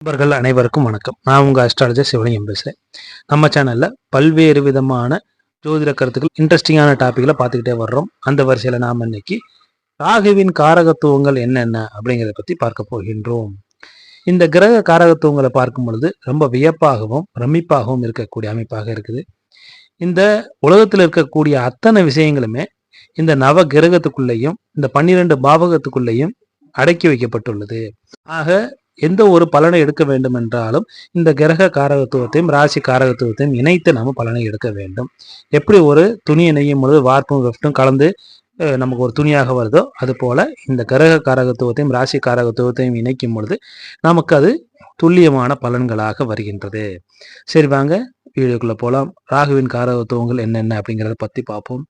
நண்பர்கள் அனைவருக்கும் வணக்கம். நான் உங்கள் அஸ்ட்ராலஜர் சிவலிங்கம் பேசுகிறேன் நம்ம சேனலில் பல்வேறு விதமான ஜோதிட கருத்துக்கள் இன்ட்ரெஸ்டிங்கான டாப்பிக்கில் பார்த்துக்கிட்டே வர்றோம். அந்த வரிசையில் நாம் இன்னைக்கு ராகுவின் காரகத்துவங்கள் என்னென்ன அப்படிங்கிறத பற்றி பார்க்க போகின்றோம். இந்த கிரக காரகத்துவங்களை பார்க்கும் பொழுது ரொம்ப வியப்பாகவும் பிரமிப்பாகவும் இருக்கக்கூடிய அமைப்பாக இருக்குது. இந்த உலகத்தில் இருக்கக்கூடிய அத்தனை விஷயங்களுமே இந்த நவ கிரகத்துக்குள்ளேயும் இந்த பன்னிரெண்டு பாவகத்துக்குள்ளேயும் அடக்கி வைக்கப்பட்டுள்ளது. ஆக எந்த ஒரு பலனை எடுக்க வேண்டும் என்றாலும் இந்த கிரக காரகத்துவத்தையும் ராசி காரகத்துவத்தையும் இணைத்து நாம் பலனை எடுக்க வேண்டும். எப்படி ஒரு துணியை நெய்யும் பொழுது வார்ப்பும் வெஃப்டும் கலந்து நமக்கு ஒரு துணியாக வருதோ அது போல இந்த கிரக காரகத்துவத்தையும் ராசி காரகத்துவத்தையும் இணைக்கும் பொழுது நமக்கு அது துல்லியமான பலன்களாக வருகின்றது. சரி வாங்க வீடியோக்குள்ள போலாம். ராகுவின் காரகத்துவங்கள் என்னென்ன அப்படிங்கிறத பத்தி பார்ப்போம்.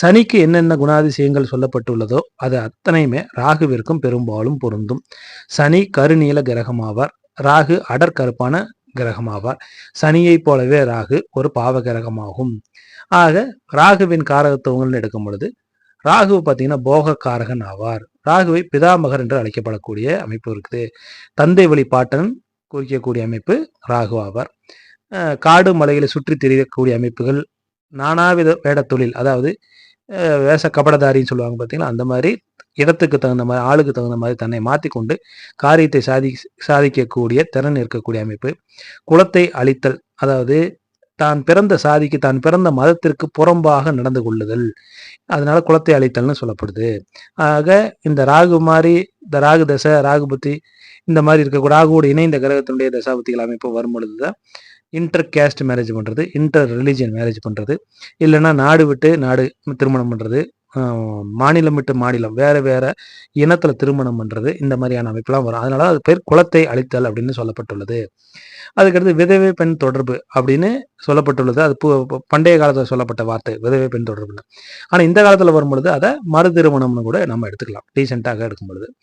சனிக்கு என்னென்ன குணாதிசயங்கள் சொல்லப்பட்டுள்ளதோ அது அத்தனையுமே ராகுவிற்கும் பெரும்பாலும் பொருந்தும். சனி கருநீல கிரகமாவார். ராகு அடற்கருப்பான கிரகமாவார். சனியைப் போலவே ராகு ஒரு பாவ கிரகமாகும். ஆக ராகுவின் காரகத்துவங்கள்னு எடுக்கும் பொழுது ராகு பார்த்தீங்கன்னா போக காரகன் ஆவார். ராகுவை பிதாமகர் என்று அழைக்கப்படக்கூடிய அமைப்பு இருக்குது. தந்தை வழி பாட்டன் குறிக்கக்கூடிய அமைப்பு ராகு ஆவார். காடு மலைகளை சுற்றி தெரியக்கூடிய அமைப்புகள் நானாவித வேட தொழில் அதாவது வேச வேஷ கபடதாரின்னு சொல்லுவாங்க பார்த்தீங்களா அந்த மாதிரி இடத்துக்கு தகுந்த மாதிரி ஆளுக்கு தகுந்த மாதிரி தன்னை மாற்றிக்கொண்டு காரியத்தை சாதி சாதிக்கக்கூடிய திறன் இருக்கக்கூடிய அமைப்பு. குலத்தை அழித்தல் அதாவது தான் பிறந்த சாதிக்கு தான் பிறந்த மதத்திற்கு புறம்பாக நடந்து கொள்ளுதல். அதனால குலத்தை அழித்தல்னு சொல்லப்படுது. ஆக இந்த ராகு மாதிரி இந்த ராகு தசை ராகுபத்தி இந்த மாதிரி இருக்க ராகுவோடு இணைந்த கிரகத்தினுடைய தசாபத்திகள் அமைப்பு வரும் பொழுதுதான் இன்டர் கேஸ்ட் மேரேஜ் பண்ணுறது இன்டர் ரிலீஜியன் மேரேஜ் பண்ணுறது இல்லைன்னா நாடு விட்டு நாடு திருமணம் பண்ணுறது மாநிலம் விட்டு மாநிலம் வேற வேற இனத்துல திருமணம் பண்றது இந்த மாதிரியான அமைப்புலாம் வரும். அதனால அது பேர் குலத்தை அழித்தல் அப்படின்னு சொல்லப்பட்டுள்ளது. அதுக்கடுத்து விதவை பெண் தொடர்பு அப்படின்னு சொல்லப்பட்டுள்ளது. அது பண்டைய காலத்துல சொல்லப்பட்ட வார்த்தை விதவை பெண் தொடர்புன்னு. ஆனா இந்த காலத்துல வரும்பொழுது அதை மறு திருமணம்னு கூட நம்ம எடுத்துக்கலாம். டீசெண்டாக எடுக்கும் பொழுது.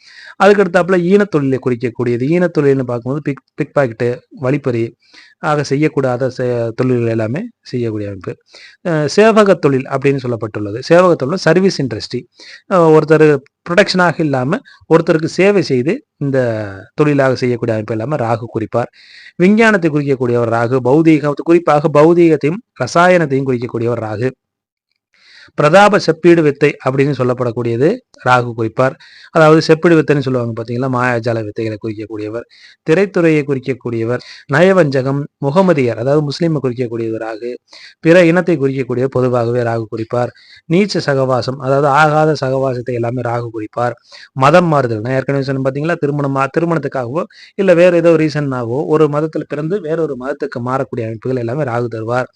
அதுக்கடுத்தாப்புல ஈனத்தொழிலை குறிக்கக்கூடியது. ஈனத்தொழில்னு பார்க்கும்போது பிக் பிக் பாக்கெட்டு வழிப்பறி ஆக செய்யக்கூடாத செ- தொழில்கள் எல்லாமே செய்யக்கூடிய அமைப்பு. சேவக தொழில் அப்படின்னு சொல்லப்பட்டுள்ளது. சேவக தொழில் சர்வீஸ் இண்டஸ்ட்ரி ஒருத்தர் ப்ரொடக்ஷனாக இல்லாமல் ஒருத்தருக்கு சேவை செய்து இந்த தொழிலாக செய்யக்கூடிய அமைப்பு இல்லாமல் ராகு குறிப்பார். விஞ்ஞானத்தை குறிக்கக்கூடியவர் ராகு பௌதீக குறிப்பாக பௌதீகத்தையும் ரசாயனத்தையும் குறிக்கக்கூடியவர் ராகு. பிரதாப செப்பீடு வித்தை அப்படின்னு சொல்லப்படக்கூடியது. ராகு குறிப்பார். அதாவது செப்பீடு வித்தைன்னு சொல்லுவாங்க பார்த்தீங்களா மாயாஜால வித்தைகளை குறிக்கக்கூடியவர் திரைத்துறையை குறிக்கக்கூடியவர் நயவஞ்சகம் முகமதியர் அதாவது முஸ்லீமை குறிக்கக்கூடியவர் ராகு பிற இனத்தை குறிக்கக்கூடிய பொதுவாகவே ராகு குறிப்பார். நீச்ச சகவாசம் அதாவது ஆகாத சகவாசத்தை எல்லாமே ராகு குறிப்பார். மதம் மாறுதல் நான் ஏற்கனவே சொன்னேன் பார்த்தீங்களா திருமணம் திருமணத்துக்காகவோ இல்லை வேற ஏதோ ரீசன்னாகவோ ஒரு மதத்தில் பிறந்து வேறொரு மதத்துக்கு மாறக்கூடிய அமைப்புகள் எல்லாமே ராகு தருவார்.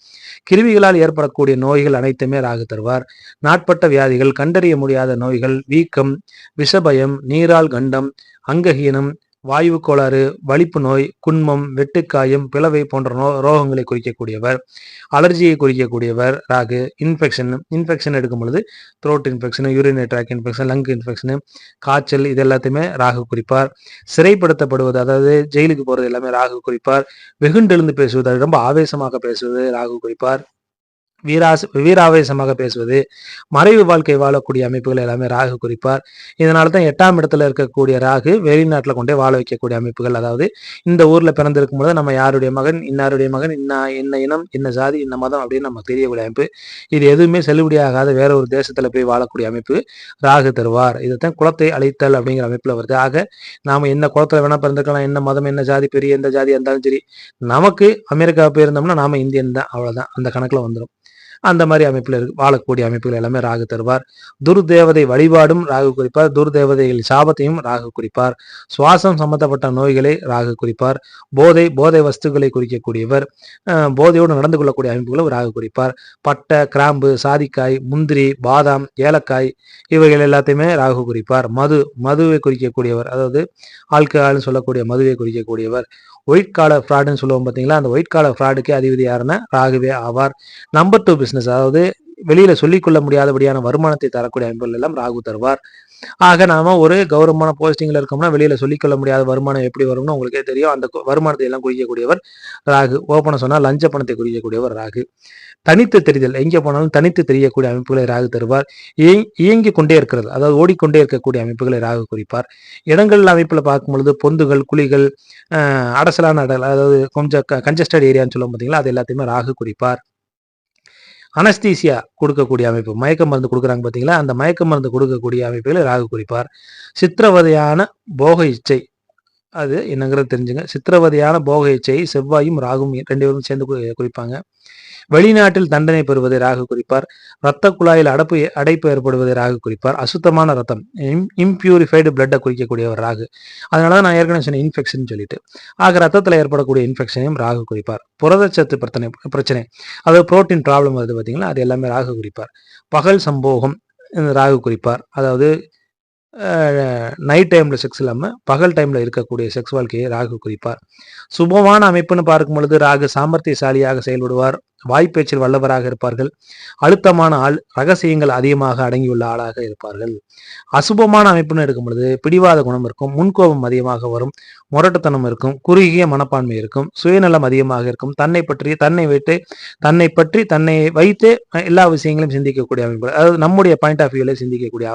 கிருவிகளால் ஏற்படக்கூடிய நோய்கள் அனைத்துமே ராகு தருவார். நாட்பட்ட வியாதிகள் கண்டறிய முடியாத நோய்கள் வீக்கம் விஷபயம் நீரால் கண்டம் அங்கஹீனம் வாயு கோளாறு வலிப்பு நோய் குன்மம் வெட்டுக்காயம் பிளவை போன்ற நோ ரோகங்களை குறிக்கக்கூடியவர் அலர்ஜியை குறிக்கக்கூடியவர் ராகு இன்ஃபெக்ஷன் இன்ஃபெக்ஷன் எடுக்கும் பொழுது throat infection urinary tract infection lung infection காய்ச்சல் இது எல்லாத்தையுமே ராகு குறிப்பார். சிறைப்படுத்தப்படுவது அதாவது ஜெயிலுக்கு போகிறது எல்லாமே ராகு குறிப்பார். வெகுண்டெழுந்து பேசுவது ரொம்ப ஆவேசமாக பேசுவது ராகு குறிப்பார். வீராஸ் வீராவேசமாக பேசுவது மறைவு வாழ்க்கை வாழக்கூடிய அமைப்புகள் எல்லாமே ராகு குறிப்பார். இதனால தான் எட்டாம் இடத்துல இருக்கக்கூடிய ராகு வெளிநாட்டில் கொண்டே வாழ வைக்கக்கூடிய அமைப்புகள். அதாவது இந்த ஊர்ல பிறந்திருக்கும் போது நம்ம யாருடைய மகன் இன்னாருடைய மகன் இன்னா என்ன இனம் என்ன ஜாதி என்ன மதம் அப்படின்னு நமக்கு தெரியக்கூடிய அமைப்பு. இது எதுவுமே செல்லுபடியாகாத வேற ஒரு தேசத்துல போய் வாழக்கூடிய அமைப்பு ராகு தருவார். இதைத்தான் குளத்தை அழித்தல் அப்படிங்கிற அமைப்புல வருது. ஆக நாம என்ன குளத்தில் வேணா பிறந்திருக்கலாம். என்ன மதம் என்ன ஜாதி பெரிய எந்த ஜாதி இருந்தாலும் சரி நமக்கு அமெரிக்கா போயிருந்தோம்னா நாம இந்தியன் தான். அவ்வளவுதான். அந்த கணக்குல வந்துடும் அந்த மாதிரி அமைப்பில் இருக்கு. வாழக்கூடிய அமைப்புகள் எல்லாமே ராகு தருவார். துர்தேவதை வழிபாடும் ராகு குறிப்பார். துர்தேவதைகள் சாபத்தையும் ராகு குறிப்பார். சுவாசம் சம்பந்தப்பட்ட நோய்களை ராகு குறிப்பார். போதை போதை வஸ்துக்களை குறிக்கக்கூடியவர் போதையோடு நடந்து கொள்ளக்கூடிய அமைப்புகளும் ராகு குறிப்பார். பட்டை கிராம்பு சாதிக்காய் முந்திரி பாதாம் ஏலக்காய் இவைகள் எல்லாத்தையுமே ராகு குறிப்பார். மது மதுவை குறிக்கக்கூடியவர் அதாவது ஆல்கஹால்னு சொல்லக்கூடிய மதுவை குறிக்கக்கூடியவர். ஒயிட் காலர் ஃப்ராடுன்னு சொல்லுவோம் பார்த்தீங்களா அந்த ஒயிட் காலர் ஃப்ராடுக்கே அதிபதி யாருன்னா ராகுவே ஆவார். நம்பர் டூ பிஸ்னஸ் அதாவது வெளியில சொல்லிக்கொள்ள முடியாதபடியான வருமானத்தை தரக்கூடிய அமைப்புகள் எல்லாம் ராகு தருவார். ஆக நாம ஒரு கௌரவமான போஸ்டிங்ல இருக்கோம்னா வெளியில சொல்லிக்கொள்ள முடியாத வருமானம் எப்படி வரும்னு உங்களுக்கே தெரியும். அந்த வருமானத்தை எல்லாம் குறிக்கக்கூடியவர் ராகு. ஓப்பனை சொன்னா லஞ்ச பணத்தை குறிக்கக்கூடியவர் ராகு. தனித்து தெரிதல் எங்கே போனாலும் தனித்து தெரியக்கூடிய அமைப்புகளை ராகு தருவார். இயங்கி இயங்கிக் கொண்டே இருக்கிறது அதாவது ஓடிக்கொண்டே இருக்கக்கூடிய அமைப்புகளை ராகு குறிப்பார். இடங்கள் அமைப்புல பார்க்கும் பொழுது பொந்துகள் குழிகள் அடசலான அடல் அதாவது கொஞ்சம் கஞ்சஸ்டட் ஏரியான்னு சொல்லுவோம் பார்த்தீங்களா அது எல்லாத்தையுமே ராகு குறிப்பார். அனஸ்தீசியா கொடுக்கக்கூடிய அமைப்பு. மயக்க மருந்து கொடுக்குறாங்க பார்த்தீங்களா அந்த மயக்க மருந்து கொடுக்கக்கூடிய அமைப்புகளை ராகு குறிப்பார். சித்திரவதையான போக இச்சை அது என்னங்கிறது தெரிஞ்சுங்க. சித்திரவதையான போக இச்சையை செவ்வாயும் ராகும் ரெண்டு பேரும் சேர்ந்து குறிப்பாங்க. வெளிநாட்டில் தண்டனை பெறுவதை ராகு குறிப்பார். இரத்த குழாயில் அடப்பு அடைப்பு ஏற்படுவதை ராகு குறிப்பார். அசுத்தமான ரத்தம் இம்பியூரிஃபைடு பிளட்டை குறிக்கக்கூடியவர் ராகு. அதனால தான் நான் ஏற்கனவே சொன்னேன் இன்ஃபெக்ஷன் சொல்லிட்டு. ஆக ரத்தத்தில் ஏற்படக்கூடிய இன்ஃபெக்ஷனையும் ராகு குறிப்பார். புரதச்சத்து பிரச்சனை பிரச்சனை. அதாவது புரோட்டீன் ப்ராப்ளம் வருது பார்த்தீங்களா அது எல்லாமே ராகு குறிப்பார். பகல் சம்போகம் ராகு குறிப்பார். அதாவது நைட் டைமில் செக்ஸ் இல்லாமல் பகல் டைமில் இருக்கக்கூடிய செக்ஸ் வாழ்க்கையை ராகு குறிப்பார். சுபமான அமைப்புன்னு பார்க்கும் பொழுது ராகு சாமர்த்தியசாலியாக செயல்படுவார். வாய்ப்பேச்சில் வல்லவராக இருப்பார்கள். அழுத்தமான ஆள் ரகசியங்கள் அதிகமாக அடங்கியுள்ள ஆளாக இருப்பார்கள். அசுபமான அமைப்புன்னு எடுக்கும் பொழுது பிடிவாத குணம் இருக்கும் முன்கோபம் அதிகமாக வரும் முரட்டுத்தனம் இருக்கும் குறுகிய மனப்பான்மை இருக்கும் சுயநலம் அதிகமாக இருக்கும். தன்னை பற்றி தன்னை வைத்து தன்னை பற்றி தன்னை வைத்து எல்லா விஷயங்களையும் சிந்திக்கக்கூடிய அமைப்பு அதாவது நம்முடைய பாயிண்ட் ஆஃப் வியூல சிந்திக்கக்கூடிய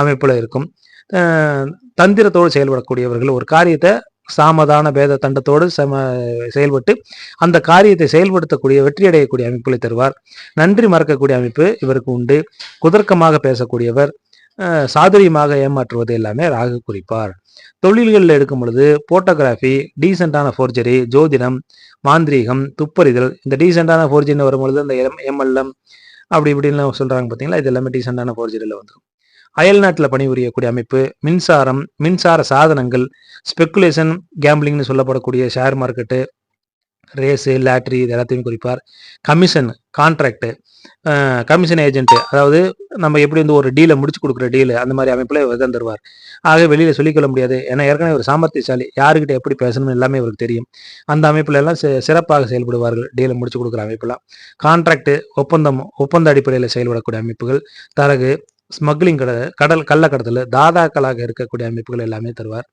அமைப்பில் அமைப்புல இருக்கும் தந்திரத்தோடு செயல்படக்கூடியவர்கள் ஒரு காரியத்தை சாமதான பேத தண்டத்தோடு சம செயல்பட்டு அந்த காரியத்தை செயல்படுத்தக்கூடிய வெற்றி அடையக்கூடிய அமைப்புகளை தருவார். நன்றி மறக்கக்கூடிய அமைப்பு இவருக்கு உண்டு. குதர்க்கமாக பேசக்கூடியவர் சாதுரியமாக ஏமாற்றுவது எல்லாமே ராகு குறிப்பார். தொழில்களில் எடுக்கும் பொழுது போட்டோகிராஃபி டீசெண்டான ஃபோர்ஜரி ஜோதிடம் மாந்திரீகம் துப்பறிதல் இந்த டீசெண்டான ஃபோர்ஜரின்னு வரும்பொழுது அந்த எம் எம்எல்எம் அப்படி இப்படின்னு சொல்றாங்க பார்த்தீங்களா இது எல்லாமே டீசெண்டான ஃபோர்ஜரியில் வந்துடும் அயல்நாட்டில் பணிபுரியக்கூடிய அமைப்பு மின்சாரம் மின்சார சாதனங்கள் ஸ்பெக்குலேஷன் கேம்பிளிங்னு சொல்லப்படக்கூடிய ஷேர் மார்க்கெட்டு ரேஸு லாட்ரி இது எல்லாத்தையும் குறிப்பார். கமிஷன் கான்ட்ராக்டு கமிஷன் ஏஜென்ட்டு அதாவது நம்ம எப்படி வந்து ஒரு டீலை முடிச்சு கொடுக்குற டீலு அந்த மாதிரி அமைப்பில் இவர் தான் தருவார். ஆக வெளியில் சொல்லிக்கொள்ள முடியாது. ஏன்னா ஏற்கனவே ஒரு சாமர்த்தியசாலி யாருக்கிட்ட எப்படி பேசணும்னு எல்லாமே இவருக்கு தெரியும். அந்த அமைப்பில் எல்லாம் சிறப்பாக செயல்படுவார்கள் டீலை முடிச்சு கொடுக்குற அமைப்பெல்லாம் கான்ட்ராக்டு ஒப்பந்தம் ஒப்பந்த அடிப்படையில் செயல்படக்கூடிய அமைப்புகள் தரகு ஸ்மக்லிங் கட கடல் கள்ளக்கடத்தல் தாதாக்களாக இருக்கக்கூடிய அமைப்புகள் எல்லாமே தருவார்.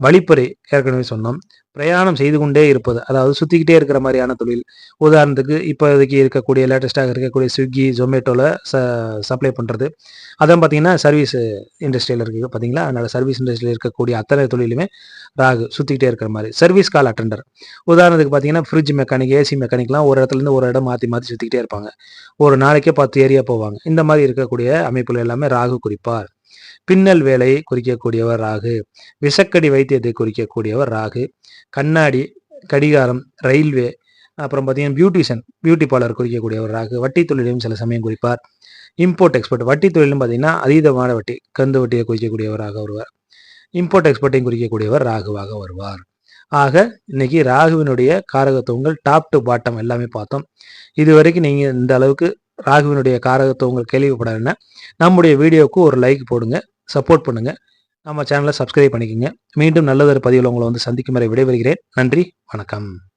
வழிப்பறை ஏற்கனவே சொன்னோம். பிரயாணம் செய்து கொண்டே இருப்பது அதாவது சுத்திக்கிட்டே இருக்கிற மாதிரியான தொழில். உதாரணத்துக்கு இப்போதைக்கு இருக்கக்கூடிய லேட்டஸ்டாக இருக்கக்கூடிய ஸ்விக்கி ஜொமேட்டோவில் ச சப்ளை பண்ணுறது அதான் பார்த்தீங்கன்னா சர்வீஸ் இண்டஸ்ட்ரியில் இருக்குது பார்த்தீங்களா? அதனால் சர்வீஸ் இண்டஸ்ட்ரியில் இருக்கக்கூடிய அத்தனை தொழிலுமே ராகு சுற்றிக்கிட்டே இருக்கிற மாதிரி. சர்வீஸ் கால் அட்டெண்டர் உதாரணத்துக்கு பார்த்தீங்கன்னா ஃப்ரிட்ஜ் மெக்கானிக் ஏசி மெக்கானிக்லாம் ஒரு இடத்துலேருந்து ஒரு இடம் மாற்றி மாற்றி சுற்றிக்கிட்டே இருப்பாங்க. ஒரு நாளைக்கே பத்து ஏரியா போவாங்க. இந்த மாதிரி இருக்கக்கூடிய அமைப்புகள் எல்லாமே ராகு குறிப்பார் பின்னல் வேலை குறிக்கக்கூடியவர் ராகு விஷக்கடி வைத்தியத்தை குறிக்கக்கூடியவர் ராகு கண்ணாடி கடிகாரம் ரயில்வே அப்புறம் பார்த்தீங்கன்னா பியூட்டிஷியன் பியூட்டி பார்லர் குறிக்கக்கூடியவர் ராகு வட்டி தொழிலையும் சில சமயம் குறிப்பார். இம்போர்ட் எக்ஸ்போர்ட் வட்டி தொழிலும் பார்த்தீங்கன்னா அதீதமான வட்டி கந்து வட்டியை குறிக்கக்கூடியவராக வருவார். இம்போர்ட் எக்ஸ்போர்ட்டையும் குறிக்கக்கூடியவர் ராகுவாக வருவார். ஆக இன்னைக்கு ராகுவினுடைய காரகத்துவங்கள் டாப் டு பாட்டம் எல்லாமே பார்த்தோம். இது வரைக்கும் நீங்கள் இந்த அளவுக்கு ராகுவினுடைய காரகத்தை உங்களுக்கு கேள்விப்படாதுன்னா நம்முடைய வீடியோவுக்கு ஒரு லைக் போடுங்க சப்போர்ட் பண்ணுங்க. நம்ம சேனலை சப்ஸ்கிரைப் பண்ணிக்கோங்க. மீண்டும் நல்லதொரு பதிவில் உங்களை வந்து சந்திக்கும் வரை விடைபெறுகிறேன். நன்றி வணக்கம்.